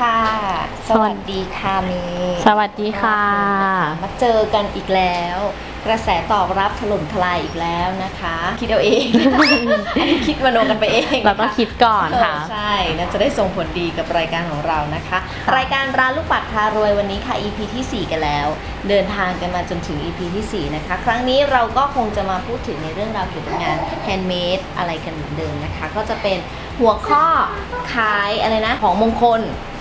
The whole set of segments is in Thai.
ค่ะ สวัสดีค่ะเมย์สวัสดีค่ะ มาเจอกันอีกแล้ว กระแสตอบรับถล่มทลายอีกแล้วนะคะ คิดเอาเองอันนี้คิดมโนกันไปเองเราต้องคิดก่อนค่ะเออใช่น่าจะได้ส่งผลดีกับรายการของเรานะคะ รายการร้านลูกปัดพารวยวันนี้ค่ะ EP ที่ 4 กันแล้ว เดินทางกันมาจนถึง EP ที่ 4 นะคะ ครั้งนี้เราก็คงจะมาพูดถึงในเรื่องราวเกี่ยวกับงานแฮนด์เมดอะไรกันเหมือนเดิมนะคะ ก็จะเป็นหัวข้อขายอะไรนะ ของมงคล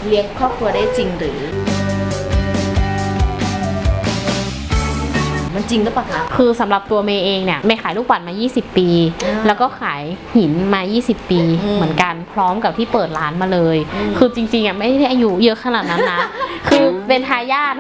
เลี้ยงครอบครัวได้จริงหรือ มันจริงหรือเปล่าคะ คือสำหรับตัวเมย์เองเนี่ยเมย์ขายลูกปัดมา 20 ปี อ่าแล้วก็ขายหินมา 20 ปีอืมเหมือนกันพร้อมกับที่เปิดร้านมาเลย อืม คือจริงๆอะไม่ได้อายุเยอะขนาดนั้นนะ คือเป็นทายาท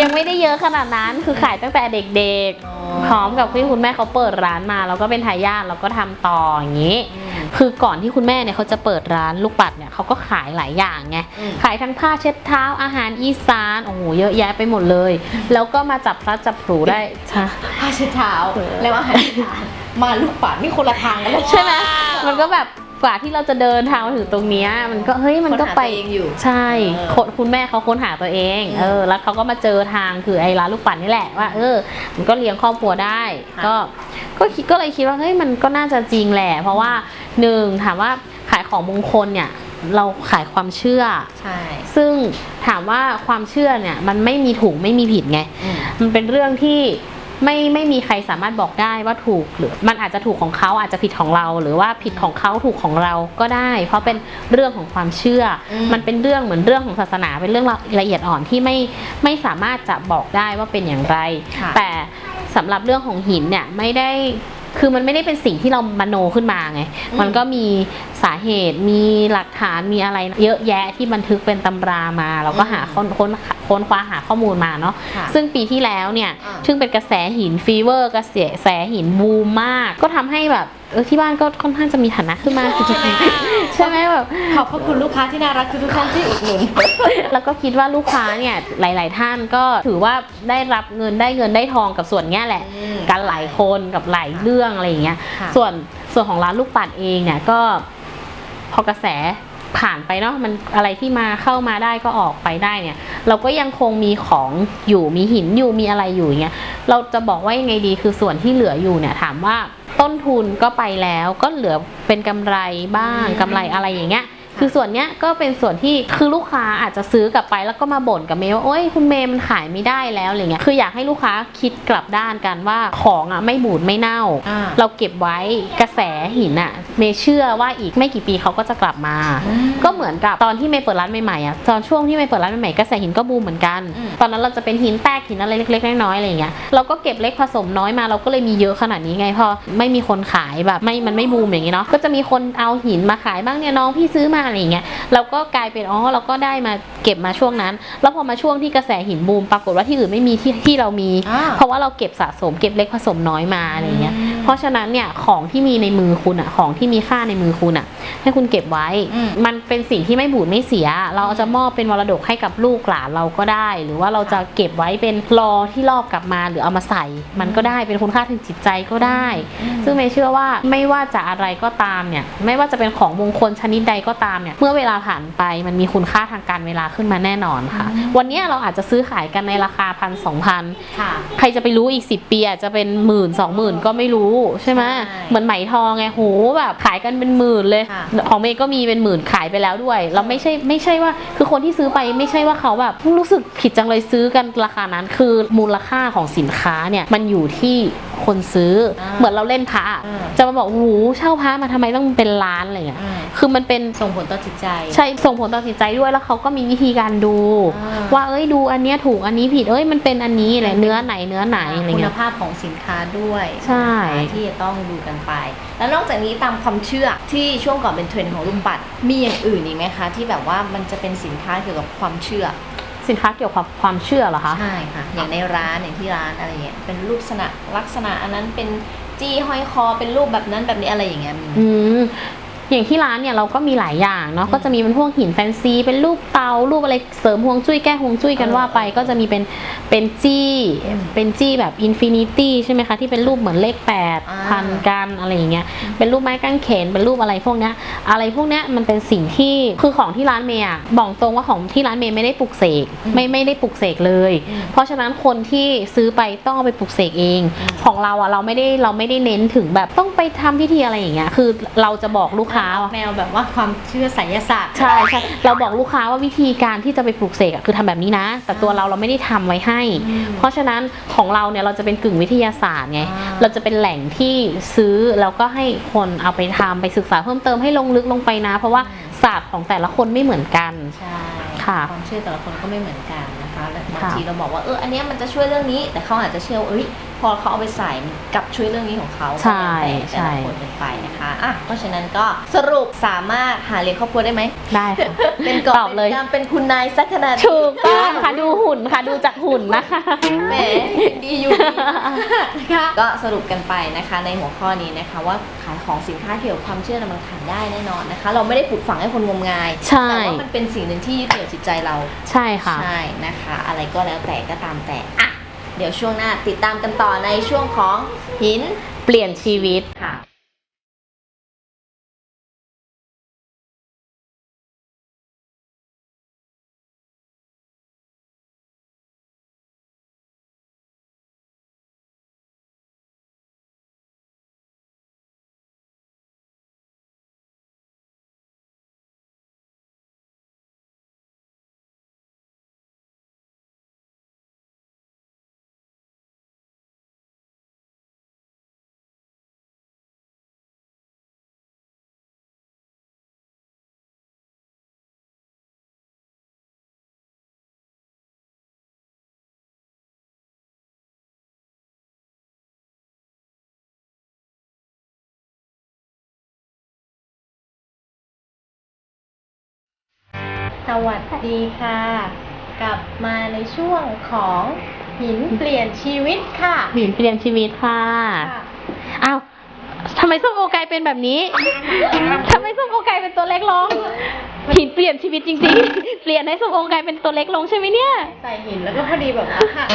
ยังไม่ได้เยอะขนาดนั้น คือขายตั้งแต่เด็กๆ พร้อมกับที่คุณแม่เขาเปิดร้านมา แล้วก็เป็นทายาทแล้วก็ทำต่ออย่างนี้ อืม คือก่อนที่คุณแม่เนี่ยเขาจะเปิดร้านลูกปัดเนี่ยเขาก็ขายหลายอย่างไงอืมขายทั้งผ้าเช็ดเท้าอาหารอีสานโอ้โหเยอะแยะไปหมดเลย แล้วก็มาจับพลัดจับผลูได้ใช่ผ้าเช็ดเท้าเออแล้วอาหารอีสานมาลูกปัดนี่คนละทางกันเลยใช่ไหมมันก็แบบกว่าที่เราจะเดินทางมาถึงตรงเนี้ยมันก็เฮ้ยมันก็ไปค้นหาตัวเองอยู่ใช่เออคนคุณแม่เขาค้นหาตัวเองอืมเออแล้วเขาก็มาเจอทางคือไอ้ร้านลูกปัดนี่แหละว่าเออ มันก็เลี้ยงครอบครัวได้ค่ะก็ก็คิดก็เลยคิดว่าเฮ้ยมันก็น่าจะจริงแหละเพราะว่า หนึ่งถามว่าขายของมงคลเนี่ยเราขายความเชื่อ ใช่ ซึ่งถามว่าความเชื่อเนี่ยมันไม่มีถูกไม่มีผิดไงอืมมันเป็นเรื่องที่ไม่ไม่มีใครสามารถบอกได้ว่าถูกหรือมันอาจจะถูกของเขาอาจจะผิดของเรา หรือว่าผิดของเขาถูกของเราก็ได้ เพราะเป็นเรื่องของความเชื่ออมมันเป็นเรื่องเหมือนเรื่องของศาสนาเป็นเรื่องละเอียดอ่อนที่ไม่ไม่สามารถจะบอกได้ว่าเป็นอย่างไรค่ะแต่สำหรับเรื่องของหินเนี่ยไม่ได้ คือมันไม่ได้เป็นสิ่งที่เรามโนขึ้นมาไงอืมมันก็มีสาเหตุ มีหลักฐาน มีอะไรเยอะแยะที่บันทึกเป็นตำรามา เราก็หาค้นค้นค้นคว้าหาข้อมูลมาเนาะค่ะซึ่งปีที่แล้วเนี่ยอ่าซึ่งเป็นกระแสหินฟีเวอร์ กระแสแสหินบูมมาก ก็ทำให้แบบ เออที่บ้านก็ค่อนข้างจะมีฐานะขึ้นมาใช่ไหมใช่ไหมแบบขอบพระคุณลูกค้าที่น่ารักทุกๆท่านที่อุดหนุนแล้วก็คิดว่าลูกค้าเนี่ยหลาย ๆ ท่านก็ถือว่าได้รับเงินได้เงินได้ทองกับส่วนเนี้ยแหละอืมกันหลายคนกับหลายเรื่องอะไรอย่างเงี้ยค่ะส่วนส่วนของร้านลูกปัดเองเนี่ยก็พอกระแสผ่านไปเนาะมันอะไรที่มาเข้ามาได้ก็ออกไปได้เนี่ย เราก็ยังคงมีของอยู่มีหินอยู่มีอะไรอยู่อย่างเงี้ยเราจะบอกว่ายังไงดีคือส่วนที่เหลืออยู่เนี่ยถามว่า ต้นทุนก็ไปแล้วก็เหลือเป็นกำไรบ้างอืมกำไรอะไรอย่างเงี้ย คือส่วนเนี้ยก็เป็นส่วนที่คือลูกค้าอาจจะซื้อกลับไปแล้วก็มาบ่นกับเมย์ว่าโอ๊ยคุณเมย์มันขายไม่ได้แล้วอะไรเงี้ยคืออยากให้ลูกค้าคิดกลับด้านกันว่าของอะไม่บูดไม่เน่าอ่าเราเก็บไว้กระแสหินอะเมย์เชื่อว่าอีกไม่กี่ปีเขาก็จะกลับมาอืมก็เหมือนกับตอนที่เมย์เปิดร้านใหม่ๆอะตอนช่วงที่เมย์เปิดร้านใหม่ๆกระแสหินก็บูมเหมือนกันอืมตอนนั้นเราจะเป็นหินแตกหินอะไรเล็กๆน้อยๆอะไรอย่างเงี้ยเราก็เก็บเล็กผสมน้อยมาเราก็เลยมีเยอะขนาดนี้ไงพอไม่มีคนขายแบบไม่มันไม่บูมอย่างงี้เนาะก็จะมีคนเอาหินมาขายบ้างเนี่ยน้องพี่ซื้อมาอะไรอย่างเงี้ยเราก็กลายเป็นอ๋อเราก็ได้มาเก็บมาช่วงนั้น แล้วพอมาช่วงที่กระแสหินบูมปรากฏว่าที่อื่นไม่มีที่ที่เรามีอ่าเพราะว่าเราเก็บสะสมเก็บเล็กผสมน้อยมาอะไรอย่างเงี้ยอืมเพราะฉะนั้นเนี่ยของที่มีในมือคุณอะของที่มีค่าในมือคุณอะให้คุณเก็บไว้อืมมันเป็นสิ่งที่ไม่บูดไม่เสีย เราจะมอบเป็นมรดกให้กับลูกหลานเราก็ได้ หรือว่าเราจะเก็บไว้เป็นรอที่ลอกกลับมาหรือเอามาใส่ มันก็ได้เป็นคุณค่าทางจิตใจก็ได้ ซึ่งเมย์เชื่อว่าไม่ว่าจะอะไรก็ตามเนี่ย ไม่ว่าจะเป็นของมงคลชนิดใดก็ตามเนี่ยเมื่อเวลาผ่านไปมันมีคุณค่าทางการเวลาขึ้นมาแน่นอนค่ะ วันเนี้ยเราอาจจะซื้อขายกันในราคาพันสองพันค่ะใครจะไปรู้อีก 10 ปีอาจจะเป็นหมื่นสองหมื่นก็ไม่รู้ใช่ไหมใช่เหมือนไหมทองไงโหแบบขายกันเป็นหมื่นเลยค่ะของเมย์ก็มีเป็นหมื่นขายไปแล้วด้วย เราไม่ใช่ไม่ใช่ว่า คือคนที่ซื้อไปไม่ใช่ว่าเขาแบบรู้สึกผิดจังเลยซื้อกันราคานั้นคือมูลค่าของสินค้าเนี่ยมันอยู่ที่ คนซื้ออาเหมือนเราเล่นพระอะอ่าจะมาบอกโอ้โหเช่าพระมาทำไมต้องเป็นล้านอะไรเงี้ยอืมคือมันเป็น ส่งผลต่อจิตใจ ใช่ส่งผลต่อจิตใจด้วยแล้วเขาก็มีวิธีการดู อ่า ว่าเอ้ยดูอันเนี้ยถูกอันนี้ผิดเอ้ยมันเป็นอันนี้อะไรเนื้อไหนเนื้อไหนอะไรคุณเงี้ยภาพของสินค้าด้วยใช่ นะคะที่จะต้องดูกันไป แล้วนอกจากนี้ตามความเชื่อที่ช่วงก่อนเป็นเทรนด์ของลุงปัดมีอย่างอื่นอีกไหมคะ ที่แบบว่ามันจะเป็นสินค้าเกี่ยวกับความเชื่อ สินค้าเกี่ยวกับความเชื่อเหรอคะ ใช่ค่ะ อย่างในร้านอย่างที่ร้านอะไรเงี้ย เป็นรูปลักษณะลักษณะอันนั้นเป็นจี้ห้อยคอเป็นรูปแบบนั้นแบบนี้อะไรอย่างเงี้ยมีอืม อย่างที่ร้านเนี่ยเราก็มีหลายอย่างเนาะก็จะมีเป็นพวกหินแฟนซี เป็นรูปเตารูปอะไรเสริมฮวงจุ้ยแก้ฮวงจุ้ยกันว่าไป ก็จะมีเป็นเป็นจี้อืมเป็นจี้แบบอินฟินิตี้ใช่ไหมคะที่เป็นรูปเหมือนเลขแปดอ่าพันกันอะไรอย่างเงี้ยเป็นรูปไม้กางเขนเป็นรูปอะไรพวกเนี้ยอะไรพวกเนี้ยมันเป็นสิ่งที่คือของที่ร้านเมย์อะบอกตรงว่าของที่ร้านเมย์ไม่ได้ปลุกเสกไม่ไม่ได้ปลุกเสกเลยอืมเพราะฉะนั้นคนที่ซื้อไปต้องเอาไปปลุกเสกเองอืมของเราอะเราไม่ได้เราไม่ได้เน้นถึงแบบต้องไปทำพิธีอะไรอย่างเงี้ยคือเราจะบอกลูกค้าว่าแนวแบบว่าความเชื่อไสยศาสตร์ใช่ใช่เราบอกลูกค้าว่าวิธีการที่จะไปปลูกเสกอะคือทำแบบนี้นะ แต่ตัวเราเราไม่ได้ทำไว้ให้อืมเพราะฉะนั้นของเราเนี่ยเราจะเป็นกึ่งวิทยาศาสตร์ไงอ่าเราจะเป็นแหล่งที่ซื้อแล้วก็ให้คนเอาไปทำไปศึกษาเพิ่มเติมให้ลงลึกลงไปนะ เพราะว่าศาสตร์ของแต่ละคนไม่เหมือนกันใช่ค่ะความเชื่อแต่ละคนก็ไม่เหมือนกันนะคะและบางค่ะทีเราบอกว่าเอออันเนี้ยมันจะช่วยเรื่องนี้ แต่เขาอาจจะเชื่อว่าเอ้ย พอเขาเอาไปใส่มันกลับช่วยเรื่องนี้ของเขาใช่ก็แล้วแต่แต่ใช่ละคนเป็นไปนะคะอะเพราะฉะนั้นก็สรุปสามารถหาเลี้ยงครอบครัวได้ไหมได้ค่ะเป็นกอบตอบเลยเป็นกำเป็นคุณนายสักขนาดนี้ถูกต้องค่ะดูหุ่นค่ะดูจากหุ่นนะคะแหมดีอยู่ดีนะคะก็สรุปกันไปนะคะ ในหัวข้อนี้นะคะ ว่าขายของสินค้าเกี่ยวกับความเชื่อน่ะมันขายได้แน่นอนนะคะ เราไม่ได้ปลูกฝังให้คนงมงายใช่แต่ว่ามันเป็นสิ่งหนึ่งที่ยึดเหนี่ยวจิตใจเรา ใช่ค่ะใช่นะคะ อะไรก็แล้วแต่ก็ตามแต่อะ เดี๋ยวช่วงหน้าติดตามกันต่อในช่วงของหินเปลี่ยนชีวิตค่ะ สวัสดีค่ะ กลับมาในช่วงของหินเปลี่ยนชีวิตค่ะหินเปลี่ยนชีวิตค่ะอ้าวทำไมส้มโอกลายเป็นแบบนี้ทำไมส้มโอกลายเป็นตัวเล็กลงหินเปลี่ยนชีวิตจริงๆ เปลี่ยนให้ส้มโอกลายเป็นตัวเล็กลงใช่ไหมเนี่ยใส่หินแล้วก็พอดีแบบว่าค่ะ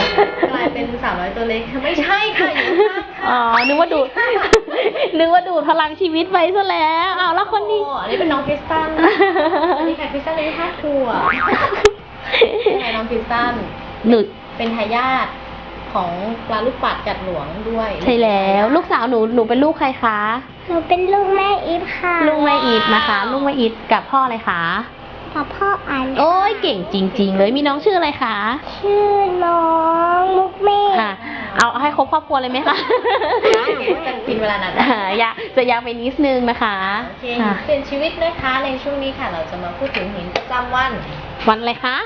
กลายเป็นสาวน้อยตัวเล็กไม่ใช่ค่ะอยู่ข้างๆค่ะอ๋อนึกว่าดูด นึกว่าดูดพลังชีวิตไปซะแล้วอ้าวแล้วคนนี้ โอ้อันนี้เป็นน้องคริสตันสวัสดีค่ะคริสตันอายุห้าขวบใช่น้องคริสตันหนูเป็นทายาทของปลาลูกปัดกัดหลวงด้วยใช่แล้ว ลูกสาวหนูหนูเป็นลูกใครคะหนูเป็นลูกแม่อีฟค่ะลูกแม่อีทนะคะ ลูกแม่อีทกับพ่ออะไรคะกับพ่ออันโอ้ยเก่งจริง ๆ เลยมีน้องชื่ออะไรคะ ชื่อน้องมุกเมฆอะ เอาเอาให้ครบครอบครัวเลยไหมคะจะกินเวลานานอ่าอยากจะยาวไปนิดนึงนะคะโอเคค่ะเปลี่ยนชีวิตนะคะในช่วงนี้ค่ะ เราจะมาพูดถึงหินประจำวัน วันอะไรคะ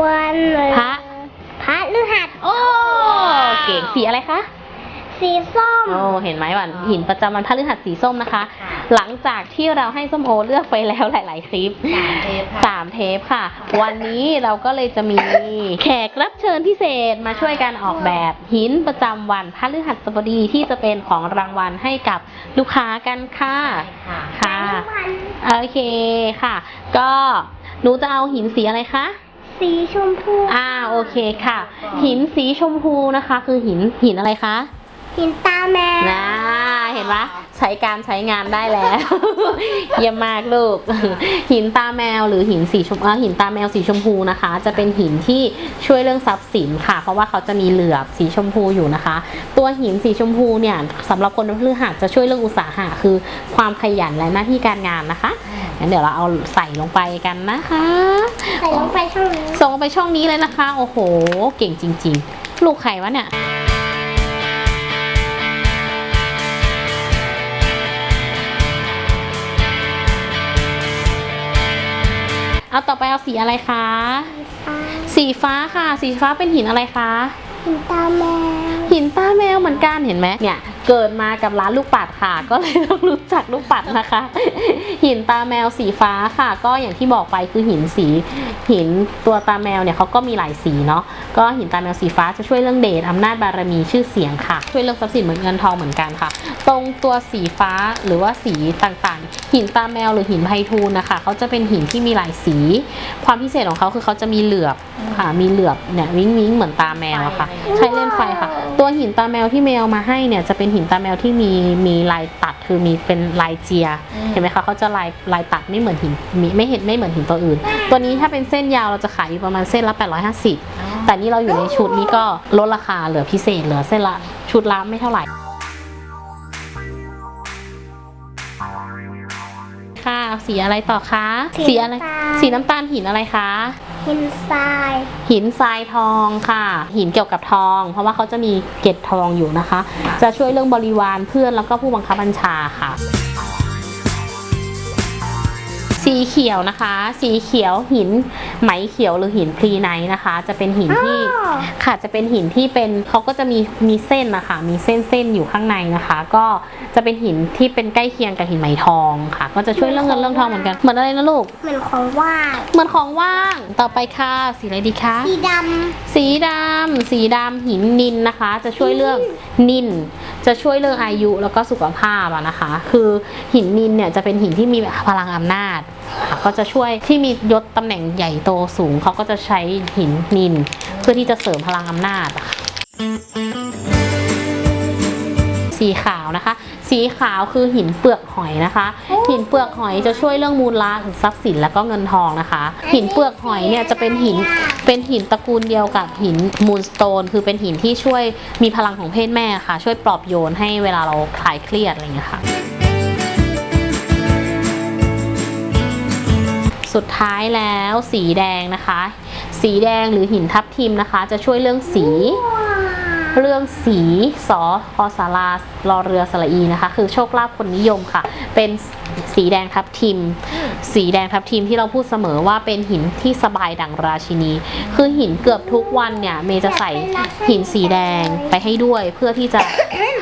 วันเลยพระพระฤหัสโอ้เก่งสีอะไรคะ สีส้มโอ้เห็นไหมวันหินประจำวันพฤหัสสีส้มนะคะค่ะ หลังจากที่เราให้ส้มโอเลือกไปแล้วหลาย ๆ คลิปสามเทปค่ะ สามเทปค่ะ วันนี้เราก็เลยจะมีแขกรับเชิญพิเศษมาช่วยกันออกแบบหินประจำวันพฤหัสบดีที่จะเป็นของรางวัลให้กับลูกค้ากันค่ะ ค่ะค่ะ โอเคค่ะ ก็หนูจะเอาหินสีอะไรคะ สีชมพูอ่าโอเคค่ะ หินสีชมพูนะคะ คือหินหินอะไรคะ หินตาแมว นะเห็นปะ ใช้การใช้งานได้แล้ว เยี่ยมมากลูก หินตาแมวหรือหินสีชมอ่าหินตาแมวสีชมพูนะคะ จะเป็นหินที่ช่วยเรื่องทรัพย์สินค่ะ เพราะว่าเขาจะมีเหลือบสีชมพูอยู่นะคะ ตัวหินสีชมพูเนี่ยสำหรับคนพฤหัสจะช่วยเรื่องอุตสาหะคือความขยันและหน้าที่การงานนะคะงั้นเดี๋ยวเราเอาใส่ลงไปกันนะคะ ใส่ลงไปช่องนี้ส่งไปช่องนี้เลยนะคะ โอ้โห เก่งจริง ๆ ลูกใครวะเนี่ย เอาต่อไปเอาสีอะไรคะฟ้าสีฟ้าค่ะ สีฟ้าเป็นหินอะไรคะ หินตาแมว หินตาแมวเหมือนกันเห็นไหมเนี่ย เกิดมากับร้านลูกปัดค่ะ ก็เลยต้องรู้จักลูกปัดนะคะ หินตาแมวสีฟ้าค่ะ ก็อย่างที่บอกไปคือหินสีหินตัวตาแมวเนี่ยเขาก็มีหลายสีเนาะก็หินตาแมวสีฟ้าจะช่วยเรื่องเดชอำนาจบารมีชื่อเสียงค่ะ ช่วยเรื่องทรัพย์สินเหมือนเงินทองเหมือนกันค่ะ ตรงตัวสีฟ้าหรือว่าสีต่างๆ หินตาแมวหรือหินไพทูลนะคะเขาจะเป็นหินที่มีหลายสี ความพิเศษของเขาคือเขาจะมีเหลือบค่ะมีเหลือบเนี่ยวิ้งวิ้งเหมือนตาแมวอะค่ะ ใช้เล่นไฟค่ะ ตัวหินตาแมวที่แมวมาให้เนี่ยจะเป็นหินตาแมวที่มีมีลายตัดคือมีเป็นลายเจียอืมเห็นไหมคะเขาจะลายลายตัดไม่เหมือนหินมีไม่เห็นไม่เหมือนหินตัวอื่น ตัวนี้ถ้าเป็นเส้นยาวเราจะขายอยู่ประมาณเส้นละ 850 แต่นี่เราอยู่ในชุดนี้ก็ลดราคาเหลือพิเศษเหลือเส้นละชุดละไม่เท่าไหร่ค่ะสีอะไรต่อคะสีอะไรน้ำตาลสีน้ำตาลหินอะไรคะ หินทราย หินทรายทองค่ะ หินเกี่ยวกับทอง เพราะว่าเขาจะมีเกล็ดทองอยู่นะคะ จะช่วยเรื่องบริวารเพื่อนแล้วก็ผู้บังคับบัญชาค่ะ สีเขียวนะคะ สีเขียวหินไหมเขียวหรือหินพรีไนท์นะคะ จะเป็นหินที่อ้อค่ะจะเป็นหินที่เป็นเขาก็จะมีมีเส้นนะคะ มีเส้นเส้นอยู่ข้างในนะคะ ก็จะเป็นหินที่เป็นใกล้เคียงกับหินไหมทองค่ะ ก็จะช่วยเรื่องเงินเรื่องทองเหมือนกันเหมือนอะไรนะลูกเหมือนของว่างเหมือนของว่างต่อไปค่ะสีอะไรดีคะสีดสีดำสีดำหินนินนะคะ จะช่วยเรื่องนิน จะช่วยเรื่องอายุแล้วก็สุขภาพอะนะคะ คือหินนินเนี่ยจะเป็นหินที่มีพลังอำนาจค่ะ ก็จะช่วยที่มียศตำแหน่งใหญ่โตสูงเขาก็จะใช้หินนิน เพื่อที่จะเสริมพลังอำนาจค่ะสีขาวนะคะ สีขาวคือหินเปลือกหอยนะคะ หินเปลือกหอยจะช่วยเรื่องมูลละหรือทรัพย์สินแล้วก็เงินทองนะคะ หินเปลือกหอยเนี่ยจะเป็นหินเป็นหินตระกูลเดียวกับหินมูลสโตนคือเป็นหินที่ช่วยมีพลังของเพศแม่ค่ะ ช่วยปลอบโยนให้เวลาเราคลายเครียดอะไรอย่างเงี้ยค่ะ สุดท้ายแล้วสีแดงนะคะ สีแดงหรือหินทับทิมนะคะ จะช่วยเรื่องสีำเรื่องสีสอคอสารารอเรือสระอีนะคะ คือโชคลาภคนนิยมค่ะ เป็นสีแดงทับทิม สีแดงทับทิมที่เราพูดเสมอว่าเป็นหินที่สบายดังราชินี คือหินเกือบทุกวันเนี่ยเมย์จะใส่หินสีแดงไปให้ด้วย เพื่อที่จะ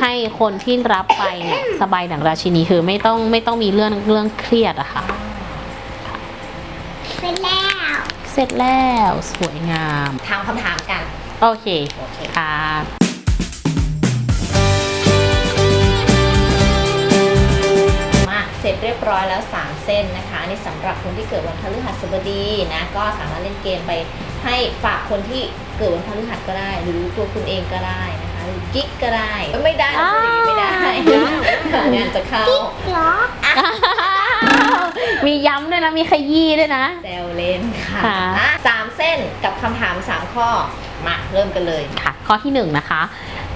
ให้คนที่รับไปเนี่ยสบายดังราชินีคือไม่ต้องไม่ต้องมีเรื่องเรื่องเครียดอะค่ะ เป็นแล้ว เสร็จแล้วสวยงาม ถามคำถามกัน โอเคโอเคค่ะมาเสร็จเรียบร้อยแล้ว 3 เส้นนะคะอันนี้สำหรับคนที่เกิดวันพฤหัสบดีนะก็สามารถเล่นเกมไปให้ฝากคนที่เกิดวันพฤหัสก็ได้ หรือตัวคุณเองก็ได้นะคะหรือกิ๊กก็ได้เอ้ยไม่ได้นะพูดอย่างนี้ไม่ได้งานจะเข้า เหรอ มีย้ำด้วยนะ มีขยี้ด้วยนะ แซวเล่นค่ะค่ะ อะสามเส้นกับคำถาม3ข้อ มาเริ่มกันเลย ค่ะ ข้อที่หนึ่งนะคะ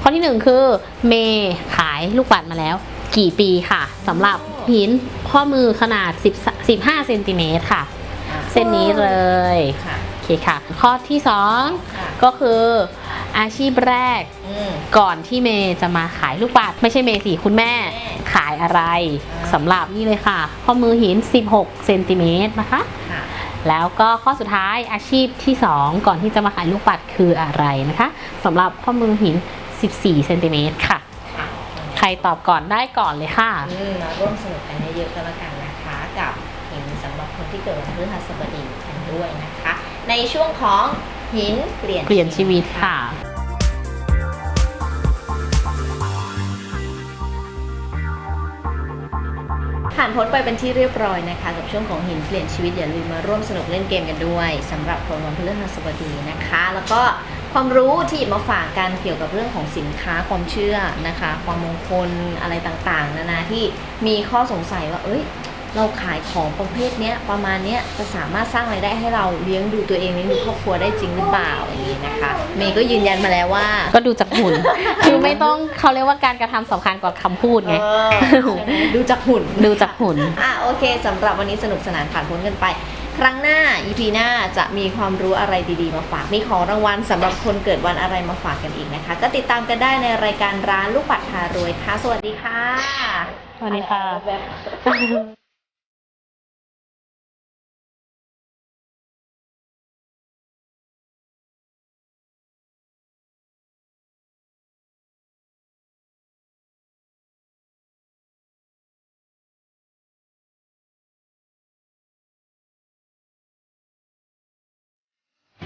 ข้อที่หนึ่งคือเมย์ขายลูกปัดมาแล้ว กี่ปีค่ะสำหรับหินข้อมือขนาด10 15เซนติเมตรค่ะ อะเส้นนี้เลย ค่ะโอ เคค่ะ ข้อที่สองค่ะก็คืออาชีพแรกอืมก่อนที่เมย์จะมาขายลูกปัดไม่ใช่เมย์สิคุณแม่แม่ขายอะไรอ่าสำหรับนี่เลยค่ะ ข้อมือหิน 16เซนติเมตรนะคะค่ะแล้วก็ข้อสุดท้ายอาชีพที่ 2 ก่อนที่จะมาขายลูกปัดคืออะไรนะคะสำหรับข้อมือหิน 14เซนติเมตรค่ะค่ะใครตอบก่อนได้ก่อนเลยค่ะอืมมาร่วมสนุกกันเยอะๆก็แล้วกันนะคะ กับหินสำหรับคนที่เกิดวันพฤหัสบดีกันด้วยนะคะ ในช่วงของหินเปลี่ยนเปลี่ยนชีวิตค่ะ ผ่านพ้นไปเป็นที่เรียบร้อยนะคะ กับช่วงของหินเปลี่ยนชีวิตอย่าลืมมาร่วมสนุกเล่นเกมกันด้วยสำหรับคนวันพฤหัสบดีนะคะ แล้วก็ความรู้ที่หยิบมาฝากกันเกี่ยวกับเรื่องของสินค้าความเชื่อนะคะ ความมงคลอะไรต่างๆ นานาที่มีข้อสงสัยว่า เอ้ย เราขายของประเภทเนี้ยประมาณเนี้ยจะสามารถสร้างรายได้ให้เราเลี้ยงดูตัวเองเลี้ยงดูครอบครัวได้จริงหรือเปล่าอย่างนี้นะคะ เมย์ก็ยืนยันมาแล้วว่า ก็ดูจากหุ่น คือไม่ต้องเขาเรียกว่าการกระทำสำคัญกว่าคำพูดไง เออใช่ไหมดูจากหุ่น ดูจากหุ่น อะโอเคสำหรับวันนี้สนุกสนานผ่านพ้นกันไป ครั้งหน้า EP หน้าจะมีความรู้อะไรดีๆมาฝาก มีของรางวัลสำหรับคนเกิดวันอะไรมาฝากกันอีกนะคะ ก็ติดตามกันได้ในรายการร้านลูกปัดพารวยค่ะ สวัสดีค่ะสวัสดีค่ะ แบบ